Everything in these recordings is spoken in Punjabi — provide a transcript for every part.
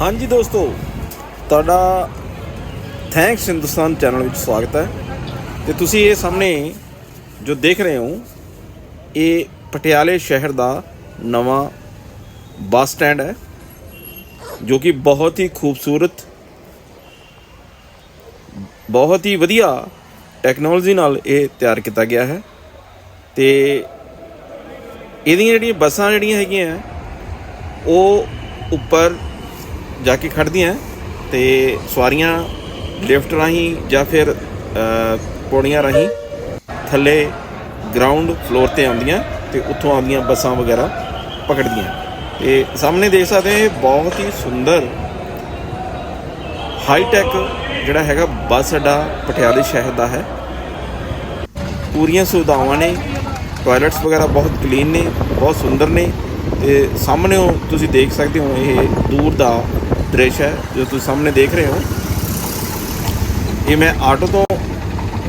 ਹਾਂਜੀ ਦੋਸਤੋ, ਤੁਹਾਡਾ ਥੈਂਕਸ ਹਿੰਦੁਸਤਾਨ ਚੈਨਲ ਵਿੱਚ ਸਵਾਗਤ ਹੈ। ਤੇ ਤੁਸੀਂ ਇਹ ਸਾਹਮਣੇ ਜੋ ਦੇਖ ਰਹੇ ਹੋ, ਇਹ ਪਟਿਆਲੇ ਸ਼ਹਿਰ ਦਾ ਨਵਾਂ ਬੱਸ ਸਟੈਂਡ ਹੈ, ਜੋ ਕਿ ਬਹੁਤ ਹੀ ਖੂਬਸੂਰਤ, ਬਹੁਤ ਹੀ ਵਧੀਆ ਟੈਕਨੋਲੋਜੀ ਨਾਲ ਇਹ ਤਿਆਰ ਕੀਤਾ ਗਿਆ ਹੈ। ਤੇ ਇਹਦੀਆਂ ਜਿਹੜੀਆਂ ਬੱਸਾਂ ਜਿਹੜੀਆਂ ਹੈਗੀਆਂ, ਉਹ ਉੱਪਰ ਜਾ ਕੇ ਖੜਦੀਆਂ ਤੇ ਸਵਾਰੀਆਂ ਲਿਫਟ ਰਾਹੀਂ ਜਾਂ ਫਿਰ ਪੌੜੀਆਂ ਰਾਹੀਂ ਥੱਲੇ ਗਰਾਊਂਡ ਫਲੋਰ ਤੇ ਆਉਂਦੀਆਂ ਤੇ ਉੱਥੋਂ ਆਉਂਦੀਆਂ ਬੱਸਾਂ ਵਗੈਰਾ ਪਕੜਦੀਆਂ ਤੇ ਸਾਹਮਣੇ ਦੇਖ ਸਕਦੇ ਇਹ ਬਹੁਤ ਹੀ ਸੁੰਦਰ ਹਾਈ ਟੈਕ ਜਿਹੜਾ ਹੈਗਾ ਬੱਸ ਅੱਡਾ ਪਟਿਆਲੇ ਸ਼ਹਿਰ ਦਾ ਹੈ। ਪੂਰੀਆਂ ਸੁਵਿਧਾਵਾਂ ਨੇ ਟਾਇਲਟਸ ਵਗੈਰਾ ਬਹੁਤ ਕਲੀਨ ਨੇ, ਬਹੁਤ ਸੁੰਦਰ ਨੇ ਤੇ ਸਾਹਮਣੇ ਤੁਸੀਂ ਦੇਖ ਸਕਦੇ ਹੋ ਇਹ ਦੂਰ ਦਾ ਦ੍ਰਿਸ਼ ਹੈ ਜੋ ਤੁਸੀਂ ਸਾਹਮਣੇ ਦੇਖ ਰਹੇ ਹੋ ਇਹ ਮੈਂ ਆਟੋ ਤੋਂ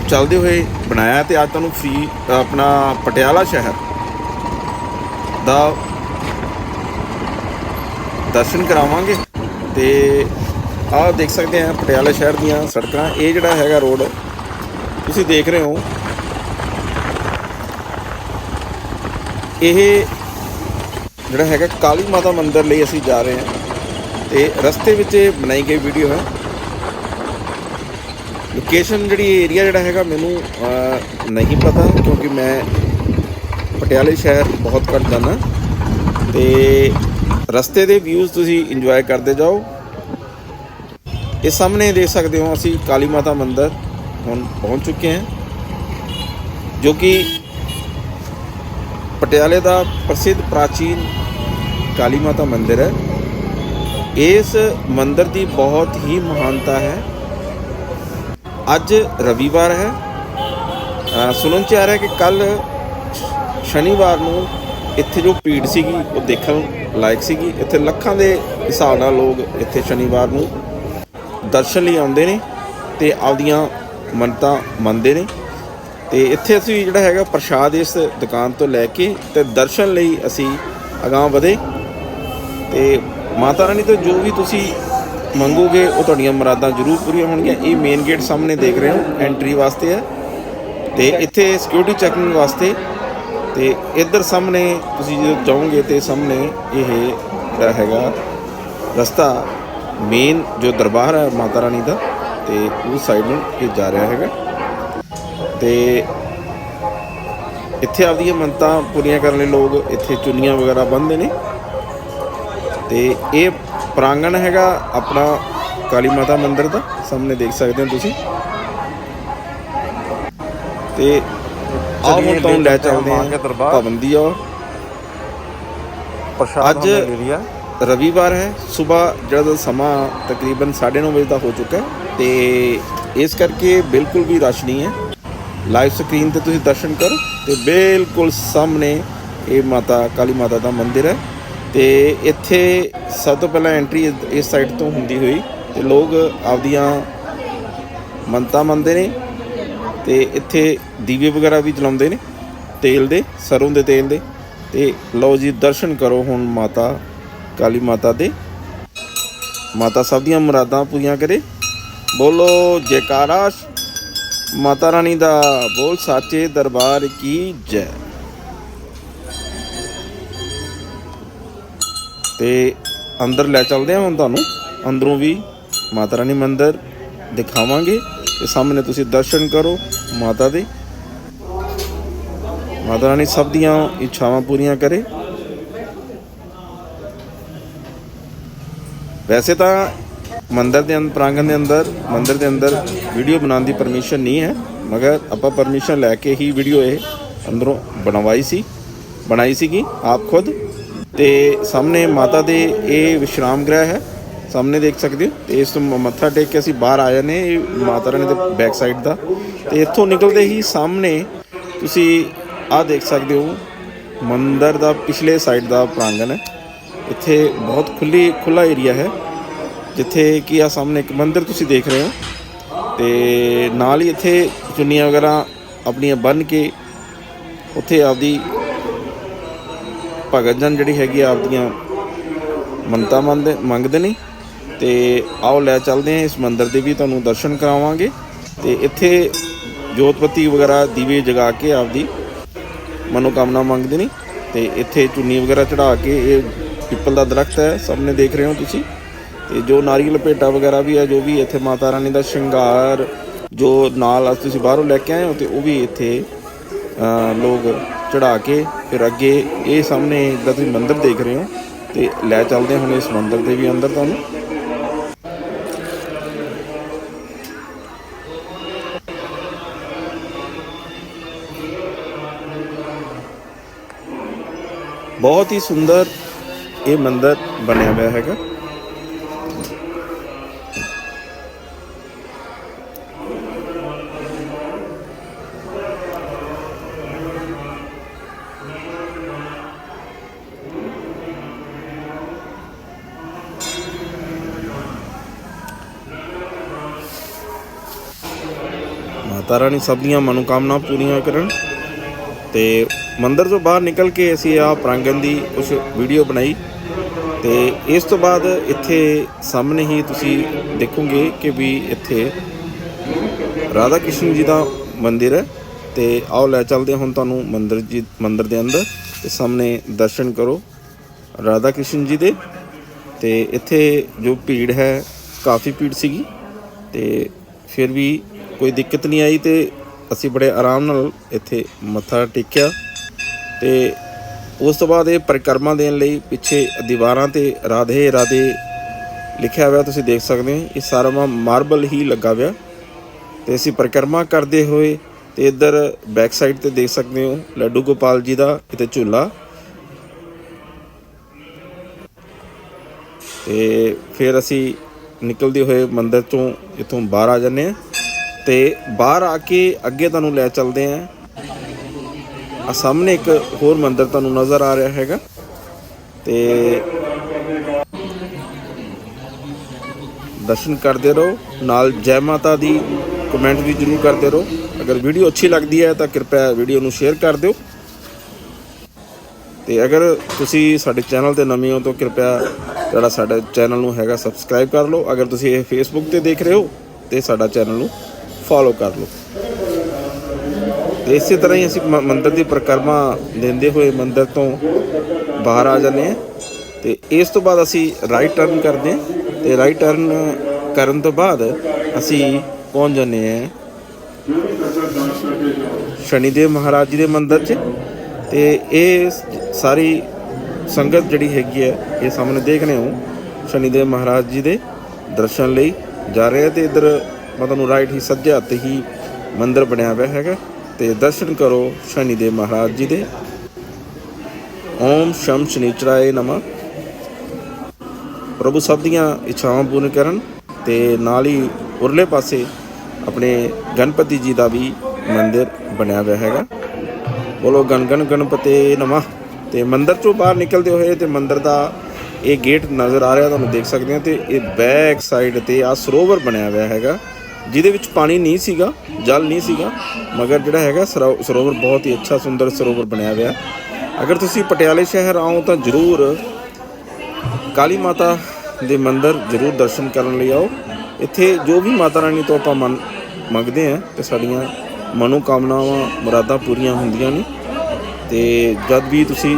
ਚੱਲਦੇ ਹੋਏ ਬਣਾਇਆ ਤੇ ਅੱਜ ਤੁਹਾਨੂੰ ਫ੍ਰੀ ਆਪਣਾ ਪਟਿਆਲਾ ਸ਼ਹਿਰ ਦਾ ਦਰਸ਼ਨ ਕਰਾਵਾਂਗੇ ਤੇ ਆਹ ਦੇਖ ਸਕਦੇ ਆ ਪਟਿਆਲਾ ਸ਼ਹਿਰ ਦੀਆਂ ਸੜਕਾਂ ਇਹ ਜਿਹੜਾ ਹੈਗਾ ਰੋਡ ਤੁਸੀਂ ਦੇਖ ਰਹੇ ਹੋ ਇਹ ਜਿਹੜਾ ਹੈਗਾ ਕਾਲੀ ਮਾਤਾ ਮੰਦਿਰ ਲਈ ਅਸੀਂ ਜਾ ਰਹੇ ਹਾਂ ਤੇ ਰਸਤੇ ਵਿੱਚ ਇਹ ਬਣਾਈ ਗਈ ਵੀਡੀਓ ਹੈ। ਲੋਕੇਸ਼ਨ ਜਿਹੜੀ ਏਰੀਆ ਜਿਹੜਾ ਹੈਗਾ ਮੈਨੂੰ ਨਹੀਂ ਪਤਾ ਕਿਉਂਕਿ ਮੈਂ ਪਟਿਆਲੇ ਸ਼ਹਿਰ ਬਹੁਤ ਘੱਟ ਜਾਂਦਾ। ਤੇ ਰਸਤੇ ਦੇ ਵਿਊਜ਼ ਤੁਸੀਂ ਇੰਜੋਏ ਕਰਦੇ ਜਾਓ। ਇਹ ਸਾਹਮਣੇ ਦੇਖ ਸਕਦੇ ਹੋ ਅਸੀਂ ਕਾਲੀ ਮਾਤਾ ਮੰਦਿਰ ਹੁਣ ਪਹੁੰਚ ਚੁੱਕੇ ਹਾਂ। ਜੋ ਕਿ ਪਟਿਆਲੇ ਦਾ ਪ੍ਰਸਿੱਧ ਪ੍ਰਾਚੀਨ ਕਾਲੀ ਮਾਤਾ ਮੰਦਿਰ ਹੈ। ਇਸ ਮੰਦਿਰ ਦੀ ਬਹੁਤ ਹੀ ਮਹਾਨਤਾ ਹੈ। ਅੱਜ ਰਵੀਵਾਰ ਹੈ। ਸੁਣਨ ਚ ਆ ਰਿਹਾ ਕਿ ਕੱਲ ਸ਼ਨੀਵਾਰ ਨੂੰ ਇੱਥੇ ਜੋ ਭੀੜ ਸੀਗੀ, ਉਹ ਦੇਖਣ ਲਾਇਕ ਸੀਗੀ। ਇੱਥੇ ਲੱਖਾਂ ਦੇ ਹਿਸਾਬ ਨਾਲ ਲੋਕ ਇੱਥੇ ਸ਼ਨੀਵਾਰ ਨੂੰ ਦਰਸ਼ਨ ਲਈ ਆਉਂਦੇ ਨੇ ਤੇ ਆਪਦੀਆਂ ਮੰਨਤਾਂ ਮੰਨਦੇ ਨੇ। ਤੇ ਇੱਥੇ ਅਸੀਂ ਜਿਹੜਾ ਹੈਗਾ ਪ੍ਰਸ਼ਾਦ ਇਸ ਦੁਕਾਨ ਤੋਂ ਲੈ ਕੇ ਤੇ ਦਰਸ਼ਨ ਲਈ ਅਸੀਂ ਅਗਾਂਹ ਵਧੇ। ਤੇ ਮਾਤਾ ਰਾਣੀ ਤੋਂ ਜੋ ਵੀ ਤੁਸੀਂ ਮੰਗੋਗੇ, ਉਹ ਤੁਹਾਡੀਆਂ ਮੁਰਾਦਾਂ ਜ਼ਰੂਰ ਪੂਰੀਆਂ ਹੋਣਗੀਆਂ। ਇਹ ਮੇਨ ਗੇਟ ਸਾਹਮਣੇ ਦੇਖ ਰਹੇ ਹੋ ਐਂਟਰੀ ਵਾਸਤੇ ਹੈ। ਤੇ ਇੱਥੇ ਸਿਕਿਉਰਿਟੀ ਚੈਕਿੰਗ ਵਾਸਤੇ। ਤੇ ਇੱਧਰ ਸਾਹਮਣੇ ਤੁਸੀਂ ਜਦੋਂ ਜਾਓਗੇ, ਤੇ ਸਾਹਮਣੇ ਇਹ ਜਿਹੜਾ ਹੈਗਾ ਰਸਤਾ ਮੇਨ ਜੋ ਦਰਬਾਰ ਹੈ ਮਾਤਾ ਰਾਣੀ ਦਾ, ਤੇ ਉਸ ਸਾਈਡ ਨੂੰ ਇਹ ਜਾ ਰਿਹਾ ਹੈਗਾ। ਤੇ ਇੱਥੇ ਆਪਦੀਆਂ ਮੰਨਤਾਂ ਪੂਰੀਆਂ ਕਰਨ ਲਈ ਲੋਕ ਇੱਥੇ ਚੁੰਨੀਆਂ ਵਗੈਰਾ ਬੰਨ੍ਹਦੇ ਨੇ। ਤੇ ਇਹ ਪ੍ਰਾਂਗਣ ਹੈਗਾ ਆਪਣਾ ਕਾਲੀ ਮਾਤਾ ਮੰਦਿਰ ਦਾ ਸਾਹਮਣੇ ਦੇਖ ਸਕਦੇ ਹੋ ਤੁਸੀਂ। ਤੇ ਆਓ ਹੁਣ ਤੁਹਾਨੂੰ ਲੈ ਚੱਲਦੇ ਹਾਂ ਭਵਨ ਦੀ ਔਰ ਪ੍ਰਸ਼ਾਦ ਅੱਜ ਰਵੀਵਾਰ ਹੈ ਸਵੇਰ ਜਿਹੜਾ ਸਮਾਂ ਤਕਰੀਬਨ 9:30 ਵਜੇ ਦਾ ਹੋ ਚੁੱਕਾ ਹੈ ਤੇ ਇਸ ਕਰਕੇ ਬਿਲਕੁਲ ਵੀ ਰਸ਼ ਨਹੀਂ ਹੈ। ਲਾਈਵ ਸਕਰੀਨ ਤੇ ਤੁਸੀਂ ਦਰਸ਼ਨ ਕਰੋ ਤੇ ਬਿਲਕੁਲ ਸਾਹਮਣੇ ਇਹ ਮਾਤਾ ਕਾਲੀ ਮਾਤਾ ਦਾ ਮੰਦਿਰ ਹੈ। ਤੇ ਇੱਥੇ ਸਭ ਤੋਂ ਪਹਿਲਾਂ ਐਂਟਰੀ ਇਸ ਸਾਈਡ ਤੋਂ ਹੁੰਦੀ ਹੋਈ ਤੇ ਲੋਕ ਆਪਦੀਆਂ ਮੰਨਤਾਂ ਮੰਨਦੇ ਨੇ ਤੇ ਇੱਥੇ ਦੀਵੇ ਵਗੈਰਾ ਵੀ ਜਲਾਉਂਦੇ ਨੇ ਤੇਲ ਦੇ, ਸਰੋਂ ਦੇ ਤੇਲ ਦੇ ਤੇ ਲਓ ਜੀ ਦਰਸ਼ਨ ਕਰੋ ਹੁਣ ਮਾਤਾ, ਕਾਲੀ ਮਾਤਾ ਦੇ। ਮਾਤਾ ਸਭ ਦੀਆਂ ਮੁਰਾਦਾਂ ਪੂਰੀਆਂ ਕਰੇ। ਬੋਲੋ ਜੈਕਾਰਾ ਮਾਤਾ ਰਾਣੀ ਦਾ ਬੋਲ ਸਾਚੇ ਦਰਬਾਰ ਕੀ ਜੈ। ਤੇ ਅੰਦਰ ਲੈ ਚੱਲਦੇ ਹਾਂ ਹੁਣ ਤੁਹਾਨੂੰ। ਅੰਦਰੋਂ ਵੀ ਮਾਤਾ ਰਾਣੀ ਮੰਦਿਰ ਦਿਖਾਵਾਂਗੇ ਤੇ ਸਾਹਮਣੇ ਤੁਸੀਂ ਦਰਸ਼ਨ ਕਰੋ ਮਾਤਾ ਦੇ। ਮਾਤਾ ਰਾਣੀ ਸਭ ਦੀਆਂ ਇੱਛਾਵਾਂ ਪੂਰੀਆਂ ਕਰੇ। ਵੈਸੇ ਤਾਂ ਮੰਦਰ ਦੇ ਅੰਦਰ ਪ੍ਰਾਂਗਣ ਦੇ ਅੰਦਰ, ਮੰਦਰ ਦੇ ਅੰਦਰ ਵੀਡੀਓ ਬਣਾਉਣ ਦੀ ਪਰਮਿਸ਼ਨ ਨਹੀਂ ਹੈ, ਮਗਰ ਆਪਾਂ ਪਰਮਿਸ਼ਨ ਲੈ ਕੇ ਹੀ ਵੀਡੀਓ ਇਹ ਅੰਦਰੋਂ ਬਣਵਾਈ ਸੀ। ਬਣਾਈ ਸੀਗੀ, ਆਪ ਖੁਦ ਤੇ ਸਾਹਮਣੇ ਮਾਤਾ ਦੇ ਇਹ ਵਿਸ਼ਰਾਮ ਗ੍ਰਹਿ ਹੈ। ਸਾਹਮਣੇ ਦੇਖ ਸਕਦੇ ਹੋ, ਤੇ ਇਸ ਤੋਂ ਮ- ਮੱਥਾ ਟੇਕ ਕੇ ਅਸੀਂ ਬਾਹਰ ਆ ਜਾਂਦੇ ਇਹ ਮਾਤਾ ਰਾਣੀ ਦੇ ਬੈਕ ਸਾਈਡ ਦਾ। ਤੇ ਇੱਥੋਂ ਨਿਕਲਦੇ ਹੀ ਸਾਹਮਣੇ ਤੁਸੀਂ ਆਹ ਦੇਖ ਸਕਦੇ ਹੋ, ਮੰਦਰ ਦਾ ਪਿਛਲੇ ਸਾਈਡ ਦਾ ਪ੍ਰਾਂਗਣ ਹੈ। ਇੱਥੇ ਬਹੁਤ ਖੁੱਲੀ ਖੁੱਲਾ ਏਰੀਆ ਹੈ। ਜਿੱਥੇ ਕਿ ਆ ਸਾਹਮਣੇ ਇੱਕ ਮੰਦਿਰ ਤੁਸੀਂ ਦੇਖ ਰਹੇ ਹੋ। ਤੇ ਨਾਲ ਹੀ ਇੱਥੇ ਚੁੰਨੀਆਂ ਵਗੈਰਾ ਆਪਣੀਆਂ ਬੰਨ ਕੇ ਉੱਥੇ ਆਪਦੀ ਭਗਤ ਜਨ ਜਿਹੜੀ ਹੈਗੀ ਆ ਆਪਦੀਆਂ ਮੰਨਤਾਂ ਮੰਨਦੇ ਮੰਗਦੇ ਨੇ। ਤੇ ਆਓ ਲੈ ਚੱਲਦੇ ਹਾਂ, ਇਸ ਮੰਦਿਰ ਦੇ ਵੀ ਤੁਹਾਨੂੰ ਦਰਸ਼ਨ ਕਰਾਵਾਂਗੇ। ਤੇ ਇੱਥੇ ਜੋਤਪਤੀ ਵਗੈਰਾ ਦੀਵੇ ਜਗਾ ਕੇ ਆਪਦੀ ਮਨੋਕਾਮਨਾ ਮੰਗਦੇ ਨੇ। ਤੇ ਇੱਥੇ ਚੁੰਨੀ ਵਗੈਰਾ ਚੜਾ ਕੇ ਇਹ ਪਿੱਪਲ ਦਾ ਦਰਖਤ ਹੈ ਸਾਹਮਣੇ ਦੇਖ ਰਹੇ ਹੋ ਤੁਸੀਂ। ਤੇ ਜੋ ਨਾਰੀਅਲ ਭੇਟਾ ਵਗੈਰਾ ਵੀ ਹੈ ਜੋ ਵੀ ਇੱਥੇ ਮਾਤਾ ਰਾਣੀ ਦਾ ਸ਼ਿੰਗਾਰ, ਜੋ ਨਾਲ ਅੱਜ ਤੁਸੀਂ ਬਾਹਰੋਂ ਲੈ ਕੇ ਆਏ ਹੋ ਤੇ ਉਹ ਵੀ ਇੱਥੇ ਲੋਕ ਚੜਾ ਕੇ ਫਿਰ ਅੱਗੇ ਇਹ ਸਾਹਮਣੇ ਜਿਹੜਾ ਤੁਸੀਂ ਮੰਦਿਰ ਦੇਖ ਰਹੇ ਹੋ ਤੇ ਲੈ ਚੱਲਦੇ ਹੁਣ ਇਸ ਮੰਦਿਰ ਦੇ ਵੀ ਅੰਦਰ ਤੁਹਾਨੂੰ। ਬਹੁਤ ਹੀ ਸੁੰਦਰ ਇਹ ਮੰਦਿਰ ਬਣਿਆ ਹੋਇਆ ਹੈਗਾ। ਮਾਤਾ ਰਾਣੀ ਸਭ ਦੀਆਂ ਮਨੋਕਾਮਨਾ ਪੂਰੀਆਂ ਕਰਨ। ਤੇ ਮੰਦਰ ਤੋਂ ਬਾਹਰ ਨਿਕਲ ਕੇ ਅਸੀਂ ਆ ਪ੍ਰਾਂਗਣ ਦੀ ਕੁਝ ਵੀਡੀਓ ਬਣਾਈ। ਤੇ ਇਸ ਤੋਂ ਬਾਅਦ ਇੱਥੇ ਸਾਹਮਣੇ ਹੀ ਤੁਸੀਂ ਦੇਖੋਗੇ ਕਿ ਵੀ ਇੱਥੇ ਰਾਧਾ ਕ੍ਰਿਸ਼ਨ ਜੀ ਦਾ ਮੰਦਿਰ ਹੈ। ਤੇ ਆਓ ਲੈ ਚੱਲਦੇ ਹੁਣ ਤੁਹਾਨੂੰ ਮੰਦਿਰ ਜੀ, ਮੰਦਿਰ ਦੇ ਅੰਦਰ। ਤੇ ਸਾਹਮਣੇ ਦਰਸ਼ਨ ਕਰੋ ਰਾਧਾ ਕ੍ਰਿਸ਼ਨ ਜੀ ਦੇ। ਤੇ ਇੱਥੇ ਜੋ ਭੀੜ ਹੈ, ਕਾਫੀ ਭੀੜ ਸੀਗੀ। ਤੇ ਫਿਰ ਵੀ ਕੋਈ ਦਿੱਕਤ ਨਹੀਂ ਆਈ ਤੇ ਅਸੀਂ ਬੜੇ ਆਰਾਮ ਨਾਲ ਇੱਥੇ ਮੱਥਾ ਟੇਕਿਆ ਤੇ ਉਸ ਤੋਂ ਬਾਅਦ ਇਹ ਪਰਿਕਰਮਾ ਦੇਣ ਲਈ ਪਿੱਛੇ ਦੀਵਾਰਾਂ ਤੇ ਰਾਧੇ ਰਾਧੇ ਲਿਖਿਆ ਹੋਇਆ ਤੁਸੀਂ ਦੇਖ ਸਕਦੇ ਹੋ, ਇਹ ਸਾਰਾ ਮਾਰਬਲ ਹੀ ਲੱਗਾ ਹੋਇਆ ਤੇ ਅਸੀਂ ਪਰਿਕਰਮਾ ਕਰਦੇ ਹੋਏ ਤੇ ਇੱਧਰ ਬੈਕ ਸਾਈਡ ਤੇ ਦੇਖ ਸਕਦੇ ਹੋ, ਲੱਡੂ ਗੋਪਾਲ ਜੀ ਦਾ ਕਿਤੇ ਝੂਲਾ। ਤੇ ਫਿਰ ਅਸੀਂ ਨਿਕਲਦੇ ਹੋਏ ਮੰਦਿਰ ਤੋਂ ਇੱਥੋਂ ਬਾਹਰ ਆ ਜਾਂਦੇ ਹਾਂ। ਤੇ ਬਾਹਰ ਆ ਕੇ ਅੱਗੇ ਤੁਹਾਨੂੰ ਲੈ ਚੱਲਦੇ ਹਾਂ ਆ ਸਾਹਮਣੇ ਇੱਕ ਹੋਰ ਮੰਦਿਰ ਤੁਹਾਨੂੰ ਨਜ਼ਰ ਆ ਰਿਹਾ ਹੈਗਾ। ਤੇ ਦਰਸ਼ਨ ਕਰਦੇ ਰਹੋ, ਨਾਲ ਜੈ ਮਾਤਾ ਦੀ ਕਮੈਂਟ ਵੀ ਜਰੂਰ ਕਰਦੇ ਰਹੋ। ਅਗਰ ਵੀਡੀਓ ਅੱਛੀ ਲੱਗਦੀ ਹੈ ਤਾਂ ਕਿਰਪਾ ਵੀਡੀਓ ਨੂੰ ਸ਼ੇਅਰ ਕਰ ਦਿਓ। ਤੇ ਅਗਰ ਤੁਸੀਂ ਸਾਡੇ ਚੈਨਲ ਤੇ ਨਵੇਂ ਹੋ ਤਾਂ ਕਿਰਪਾ ਜਿਹੜਾ ਸਾਡੇ ਚੈਨਲ ਨੂੰ ਹੈਗਾ ਸਬਸਕ੍ਰਾਈਬ ਕਰ ਲਓ। ਅਗਰ ਤੁਸੀਂ ਇਹ ਫੇਸਬੁੱਕ ਤੇ ਦੇਖ ਰਹੇ ਹੋ ਤੇ ਸਾਡਾ ਚੈਨਲ ਨੂੰ ਫੋਲੋ ਕਰ ਲਓ। ਤੇ ਇਸੇ ਤਰ੍ਹਾਂ ਹੀ ਅਸੀਂ ਮੰਦਰ ਦੀ ਪਰਿਕਰਮਾ ਦਿੰਦੇ ਹੋਏ ਮੰਦਰ ਤੋਂ ਬਾਹਰ ਆ ਜਾਂਦੇ ਹਾਂ ਤੇ ਇਸ ਤੋਂ ਬਾਅਦ ਅਸੀਂ ਰਾਈਟ ਟਰਨ ਕਰਦੇ ਹਾਂ ਤੇ ਰਾਈਟ ਟਰਨ ਕਰਨ ਤੋਂ ਬਾਅਦ ਅਸੀਂ ਪਹੁੰਚ ਜਾਂਦੇ ਹਾਂ ਸ਼ਨੀਦੇਵ ਮਹਾਰਾਜ ਜੀ ਦੇ ਮੰਦਿਰ 'ਚ ਤੇ ਇਹ ਸਾਰੀ ਸੰਗਤ ਜਿਹੜੀ ਹੈਗੀ ਹੈ, ਇਹ ਸਾਹਮਣੇ ਦੇਖ ਰਹੇ ਹੋ, ਸ਼ਨੀਦੇਵ ਮਹਾਰਾਜ ਜੀ ਦੇ ਦਰਸ਼ਨ ਲਈ ਜਾ ਰਹੇ ਆ ਤੇ ਇਧਰ ਮੈਂ ਤੁਹਾਨੂੰ ਰਾਈਟ ਹੀ ਸੱਜੇ ਹੱਥ ਹੀ ਮੰਦਿਰ ਬਣਿਆ ਹੋਇਆ ਹੈਗਾ। ਤੇ ਦਰਸ਼ਨ ਕਰੋ ਸ਼ਨੀਦੇਵ ਮਹਾਰਾਜ ਜੀ ਦੇ। ਓਮ ਸ਼ਮ ਸ਼ਨੀਚਰਾਏ ਨਮः। ਪ੍ਰਭੂ ਸਭ ਦੀਆਂ ਇੱਛਾਵਾਂ ਪੂਰਨ ਕਰਨ ਤੇ ਨਾਲ ਹੀ ਉਰਲੇ ਪਾਸੇ ਆਪਣੇ ਗਣਪਤੀ ਜੀ ਦਾ ਵੀ ਮੰਦਿਰ ਬਣਿਆ ਹੋਇਆ ਹੈਗਾ। ਬੋਲੋ ਗਣ ਗਣ ਗਣਪਤੇ ਨਮः। ਤੇ ਮੰਦਿਰ ਚੋਂ ਬਾਹਰ ਨਿਕਲਦੇ ਹੋਏ ਤੇ ਮੰਦਿਰ ਦਾ ਇਹ ਗੇਟ ਨਜ਼ਰ ਆ ਰਿਹਾ, ਤੁਹਾਨੂੰ ਦੇਖ ਸਕਦੇ ਹੋ ਤੇ ਇਹ ਬੈਕ ਸਾਈਡ ਤੇ ਆ ਸਰੋਵਰ ਬਣਿਆ ਹੋਇਆ ਹੈਗਾ। ਜਿਹਦੇ ਵਿੱਚ ਪਾਣੀ ਨਹੀਂ ਸੀਗਾ, ਜਲ ਨਹੀਂ ਸੀਗਾ, ਮਗਰ ਜਿਹੜਾ ਹੈਗਾ ਸਰੋ- ਸਰੋਵਰ ਬਹੁਤ ਹੀ ਅੱਛਾ, ਸੁੰਦਰ ਸਰੋਵਰ ਬਣਿਆ ਹੋਇਆ। ਅਗਰ ਤੁਸੀਂ ਪਟਿਆਲੇ ਸ਼ਹਿਰ ਆਓ ਤਾਂ ਜ਼ਰੂਰ ਕਾਲੀ ਮਾਤਾ ਦੇ ਮੰਦਿਰ ਜ਼ਰੂਰ ਦਰਸ਼ਨ ਕਰਨ ਲਈ ਆਓ। ਇੱਥੇ ਜੋ ਵੀ ਮਾਤਾ ਰਾਣੀ ਤੋਂ ਆਪਾਂ ਮੰਨ, ਮੰਗਦੇ ਆ ਤੇ ਸਾਡੀਆਂ ਮਨੋਕਾਮਨਾਵਾਂ, ਮੁਰਾਦਾਂ ਪੂਰੀਆਂ ਹੁੰਦੀਆਂ ਨੇ। ਤੇ ਜਦ ਵੀ ਤੁਸੀਂ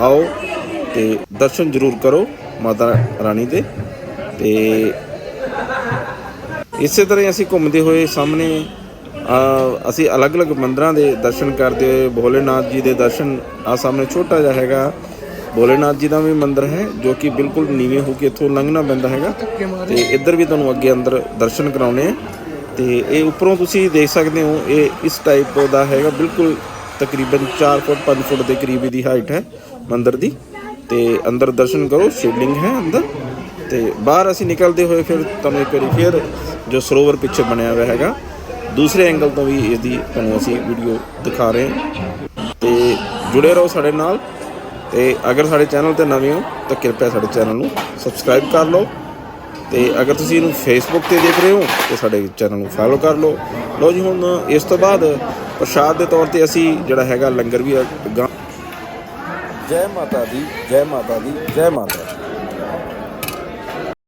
ਆਓ ਤੇ ਦਰਸ਼ਨ ਜ਼ਰੂਰ ਕਰੋ ਮਾਤਾ ਰਾਣੀ ਦੇ। ਤੇ ਇਸੇ ਤਰ੍ਹਾਂ ਹੀ ਅਸੀਂ ਘੁੰਮਦੇ ਹੋਏ ਸਾਹਮਣੇ ਅਸੀਂ ਅਲੱਗ-ਅਲੱਗ ਮੰਦਰਾਂ ਦੇ ਦਰਸ਼ਨ ਕਰਦੇ ਹੋਏ, ਭੋਲੇਨਾਥ ਜੀ ਦੇ ਦਰਸ਼ਨ ਆ ਸਾਹਮਣੇ ਛੋਟਾ ਜਿਹਾ ਹੈਗਾ। ਭੋਲੇਨਾਥ ਜੀ ਦਾ ਵੀ ਮੰਦਿਰ ਹੈ, ਜੋ ਕਿ ਬਿਲਕੁਲ ਨੀਵੇਂ ਹੋ ਕੇ ਇੱਥੋਂ ਲੰਘਣਾ ਪੈਂਦਾ ਹੈਗਾ। ਤੇ ਇੱਧਰ ਵੀ ਤੁਹਾਨੂੰ ਅੱਗੇ ਅੰਦਰ ਦਰਸ਼ਨ ਕਰਾਉਣੇ ਆ। ਤੇ ਇਹ ਉੱਪਰੋਂ ਤੁਸੀਂ ਦੇਖ ਸਕਦੇ ਹੋ, ਇਹ ਇਸ ਟਾਈਪ ਦਾ ਹੈਗਾ, ਬਿਲਕੁਲ ਤਕਰੀਬਨ 4 ਫੁੱਟ 5 ਫੁੱਟ ਦੇ ਕਰੀਬ ਦੀ ਹਾਈਟ ਹੈ ਮੰਦਿਰ ਦੀ। ਤੇ ਅੰਦਰ ਦਰਸ਼ਨ ਕਰੋ, ਸ਼ਿਵਲਿੰਗ ਹੈ ਅੰਦਰ। ਤੇ ਬਾਹਰ ਅਸੀਂ ਨਿਕਲਦੇ ਹੋਏ ਫਿਰ ਤੁਹਾਨੂੰ ਇੱਕ ਵਾਰੀ ਫਿਰ ਜੋ ਸਰੋਵਰ ਪਿੱਛੇ ਬਣਿਆ ਹੋਇਆ ਹੈਗਾ, ਦੂਸਰੇ ਐਂਗਲ ਤੋਂ ਵੀ ਇਹਦੀ ਤੁਹਾਨੂੰ ਅਸੀਂ ਵੀਡੀਓ ਦਿਖਾ ਰਹੇ ਹਾਂ। ਤੇ ਜੁੜੇ ਰਹੋ ਸਾਡੇ ਨਾਲ ਤੇ ਅਗਰ ਸਾਡੇ ਚੈਨਲ ਤੇ ਨਵੇਂ ਹੋ, ਤਾਂ ਕਿਰਪਾ ਸਾਡੇ ਚੈਨਲ ਨੂੰ ਸਬਸਕ੍ਰਾਈਬ ਕਰ ਲਓ ਤੇ ਅਗਰ ਤੁਸੀਂ ਇਹਨੂੰ ਫੇਸਬੁੱਕ ਤੇ ਦੇਖ ਰਹੇ ਹੋ, ਤੇ ਸਾਡੇ ਚੈਨਲ ਨੂੰ ਫੋਲੋ ਕਰ ਲਓ। ਲਓ ਜੀ, ਹੁਣ ਇਸ ਤੋਂ ਬਾਅਦ ਪ੍ਰਸ਼ਾਦ ਦੇ ਤੌਰ ਤੇ ਅਸੀਂ ਜਿਹੜਾ ਹੈਗਾ ਲੰਗਰ ਵੀ ਅਗਾਂਹ ਜੈ ਮਾਤਾ ਦੀ, ਜੈ ਮਾਤਾ ਦੀ, ਜੈ ਮਾਤਾ ਦੀ।